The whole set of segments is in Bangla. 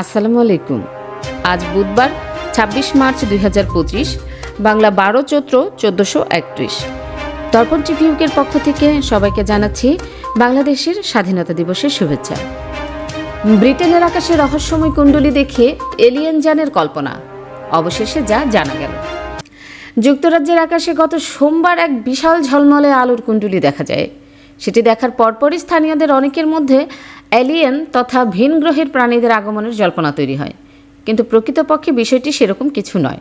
আসসালামু আলাইকুম। আজ বুধবার, ছাব্বিশ মার্চ দুই হাজার পঁচিশ, বাংলা বারো চৈত্র চোদ্দোশো একত্রিশ। দর্পণ টিভিউকের পক্ষ থেকে সবাইকে জানাচ্ছি বাংলাদেশের স্বাধীনতা দিবসের শুভেচ্ছা। ব্রিটেনের আকাশে রহস্যময় কুণ্ডলী দেখে এলিয়েন যানের কল্পনা। অবশেষে যা জানা গেল। যুক্তরাজ্যের আকাশে গত সোমবার এক বিশাল ঝলমলে আলোর কুণ্ডলী দেখা যায়। সেটি দেখার পরপরই স্থানীয়দের অনেকের মধ্যে অ্যালিয়েন তথা ভিন গ্রহের প্রাণীদের আগমনের জল্পনা তৈরি হয়। কিন্তু প্রকৃতপক্ষে বিষয়টি সেরকম কিছু নয়।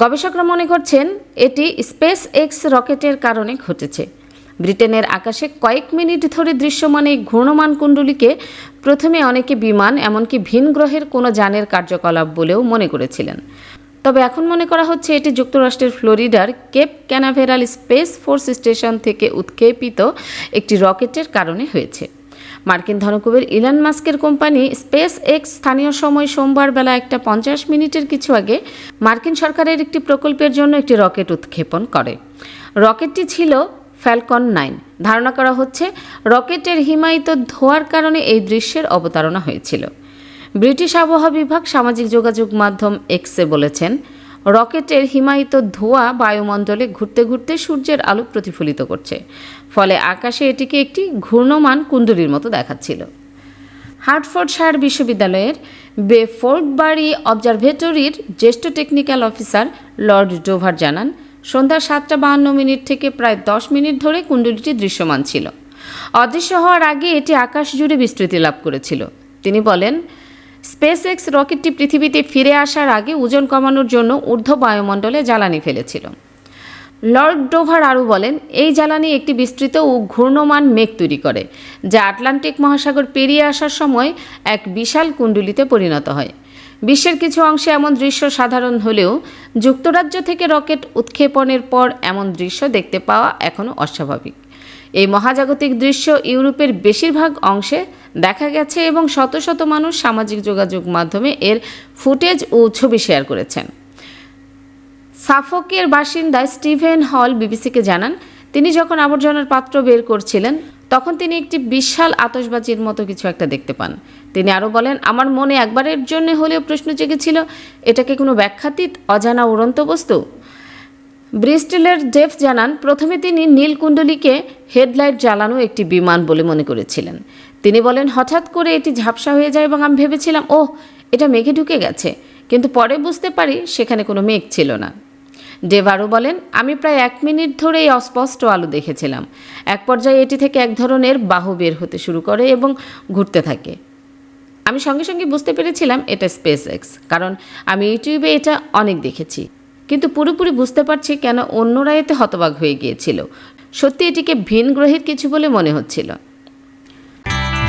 গবেষকরা মনে করছেন, এটি স্পেস এক্স রকেটের কারণে ঘটেছে। ব্রিটেনের আকাশে কয়েক মিনিট ধরে দৃশ্যমান এই ঘূর্ণমান কুণ্ডলীকে প্রথমে অনেকে বিমান, এমনকি ভিন গ্রহের কোনো যানের কার্যকলাপ বলেও মনে করেছিলেন। তবে এখন মনে করা হচ্ছে এটি যুক্তরাষ্ট্রের ফ্লোরিডার Cape Canaveral Space Force Station থেকে উৎক্ষেপিত একটি রকেটের কারণে হয়েছে। মার্কিন ধনকুবের ইলান মাস্কের কোম্পানি স্পেস এক্স স্থানীয় সময় সোমবার বেলা একটা পঞ্চাশ মিনিটের কিছু আগে মার্কিন সরকারের একটি প্রকল্পের জন্য একটি রকেট উৎক্ষেপণ করে। রকেটটি ছিল ফ্যালকন নাইন। ধারণা করা হচ্ছে রকেটের হিমায়িত ধোয়ার কারণে এই দৃশ্যের অবতারণা হয়েছিল। ব্রিটিশ আবহাওয়া বিভাগ সামাজিক যোগাযোগ মাধ্যম এক্সে বলেছেন, রকেটের হিমায়িত ধোঁয়া বায়ুমণ্ডলে ঘুরতে ঘুরতে সূর্যের আলো প্রতিফলিত করছে, ফলে আকাশে এটিকে একটি ঘূর্ণমান কুণ্ডলীর মতো দেখাচ্ছিল। হার্টফোর্ডশায়ার বিশ্ববিদ্যালয়ের বেফোর্ডবাড়ি অবজারভেটরির জ্যেষ্ঠ টেকনিক্যাল অফিসার লর্ড ডোভার জানান, সন্ধ্যা সাতটা বাহান্ন মিনিট থেকে প্রায় দশ মিনিট ধরে কুণ্ডলীটি দৃশ্যমান ছিল। অদৃশ্য হওয়ার আগে এটি আকাশ জুড়ে বিস্তৃতি লাভ করেছিল। তিনি বলেন স্পেস এক্স রকেটটি পৃথিবীতে ফিরে আসার আগে ওজন কমানোর জন্য ঊর্ধ্ব বায়ুমণ্ডলে জ্বালানি ফেলেছিল। লর্ড ডোভার আরও বলেন, এই জ্বালানি একটি বিস্তৃত ও ঘূর্ণমান মেঘ তৈরি করে, যা আটলান্টিক মহাসাগর পেরিয়ে আসার সময় এক বিশাল কুণ্ডুলিতে পরিণত হয়। বিশ্বের কিছু অংশে এমন দৃশ্য সাধারণ হলেও যুক্তরাজ্য থেকে রকেট উৎক্ষেপণের পর এমন দৃশ্য দেখতে পাওয়া এখনও অস্বাভাবিক। এই মহাজাগতিক দৃশ্য ইউরোপের বেশিরভাগ অংশে দেখা গেছে এবং শত শত মানুষ সামাজিক যোগাযোগ মাধ্যমে এর ফুটেজ ও ছবি শেয়ার করেছেন। সাফকের বাসিন্দা স্টিভেন হল বিবিসিকে জানান, তিনি যখন আবর্জনার পাত্র বের করছিলেন, তখন তিনি একটি বিশাল আতশবাজির মতো কিছু একটা দেখতে পান। তিনি আরও বলেন, আমার মনে একবারের জন্য হলেও প্রশ্ন জেগেছিল এটাকে কোনো ব্যাখ্যাতীত, অজানা, উড়ন্ত বস্তু? ব্রিস্টেলের জেফ জানান, প্রথমে তিনি নীলকুণ্ডলীকে হেডলাইট জ্বালানো একটি বিমান বলে মনে করেছিলেন। তিনি বলেন, হঠাৎ করে এটি ঝাপসা হয়ে যায় এবং আমি ভেবেছিলাম, ওহ, এটা মেঘে ঢুকে গেছে। কিন্তু পরে বুঝতে পারি সেখানে কোনো মেঘ ছিল না। ডেভ বলেন, আমি প্রায় এক মিনিট ধরে এই অস্পষ্ট আলো দেখেছিলাম। এক পর্যায়ে এটি থেকে এক ধরনের বাহু বের হতে শুরু করে এবং ঘুরতে থাকে। আমি সঙ্গে সঙ্গে বুঝতে পেরেছিলাম এটা স্পেস এক্স কারণ আমি ইউটিউবে এটা অনেক দেখেছি। কিন্তু পুরোপুরি বুঝতে পারছি কেন অন্যরা এতে হতবাক হয়ে গিয়েছিল। সত্যি এটিকে ভিন গ্রহের কিছু বলে মনে হচ্ছিল।